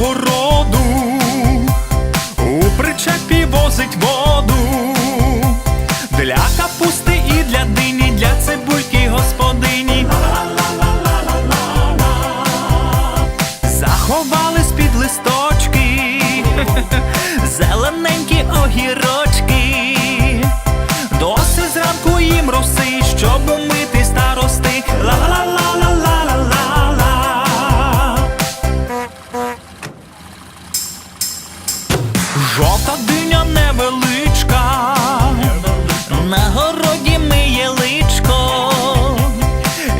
городу, у причепі возить воду, для капусти і для дині, для цибульки господині. Заховали з під листочки, зелененькі огірочки, доси зранку їм роси. Жовта диня невеличка, на городі миє личко,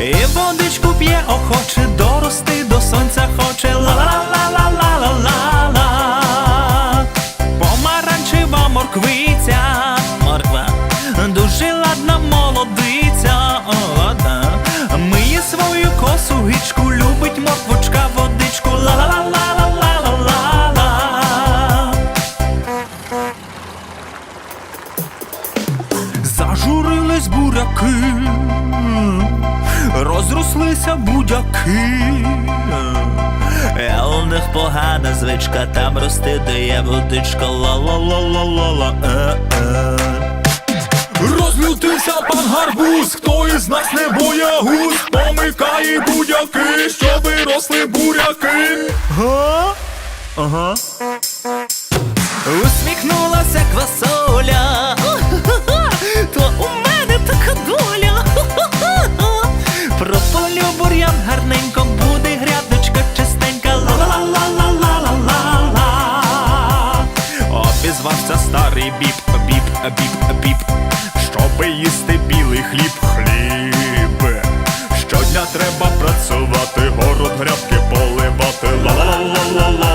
і водичку п'є охоче, дорости до сонця хоче. Ла. Розрослись буряки, розрослися будяки. Е, у них погана звичка, там рости дає водичка, ла-ла-ла-ла-ла-ла. Е-е. Розлютився пан гарбуз, хто із нас не боягуз, помикає будяки, щоби росли буряки. Га? Ага. Усміхнулася квасоля. бур'ян гарненько буде грядочка чистенька. Ла-ла-ла-ла-ла-ла-ла-ла. Обізвався старий біп, біп, біп, біп, щоби їсти білий хліб, хліб. Щодня треба працювати, город грядки поливати. Ла-ла-ла-ла-ла.